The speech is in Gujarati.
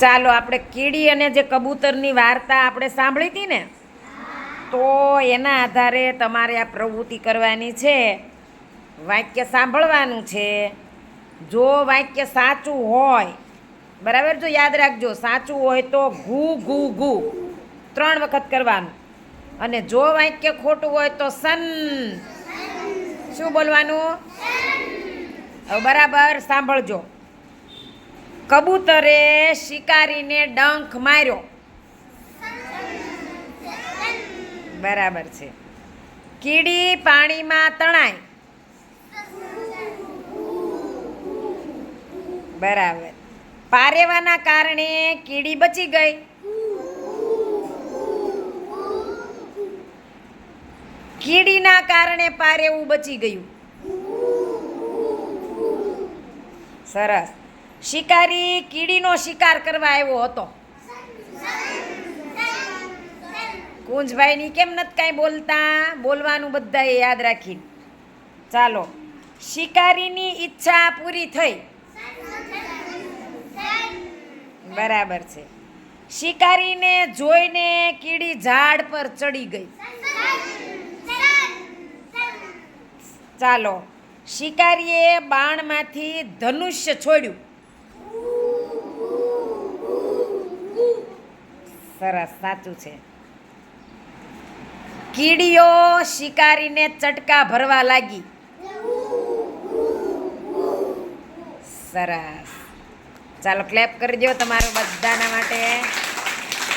ચાલો આપણે કીડી અને જે કબૂતરની વાર્તા આપણે સાંભળી હતી ને તો એના આધારે તમારે આ પ્રવૃત્તિ કરવાની છે. વાક્ય સાંભળવાનું છે. જો વાક્ય સાચું હોય બરાબર જો યાદ રાખજો સાચું હોય તો ઘુ ઘુ ઘુ ત્રણ વખત કરવાનું. અને જો વાક્ય ખોટું હોય તો સન. શું બોલવાનું? બરાબર સાંભળજો. કબૂતરે શિકારીને ડંખ માર્યો. બરાબર છે. કીડી પાણીમાં તણાય. બરાબર. પારેવાના કારણે કીડી બચી ગઈ. કીડીના કારણે પારેવું બચી ગયું. સરસ. શિકારી કીડીનો શિકાર કરવા આવ્યો હતો. કુંજભાઈની કેમ નથી કાંઈ બોલતા? બોલવાનું બધાએ યાદ રાખીને. ચાલો, શિકારીની ઈચ્છા પૂરી થઈ. બરાબર છે. શિકારીને જોઈને કીડી ઝાડ પર ચડી ગઈ. ચાલો, શિકારીએ બાણમાંથી ધનુષ્ય છોડ્યું. સરસ, સાચું છે. કીડીઓ શિકારીને ચટકા ભરવા લાગી. સરસ. ચાલો ક્લેપ કરી દો તમારું બધાના માટે.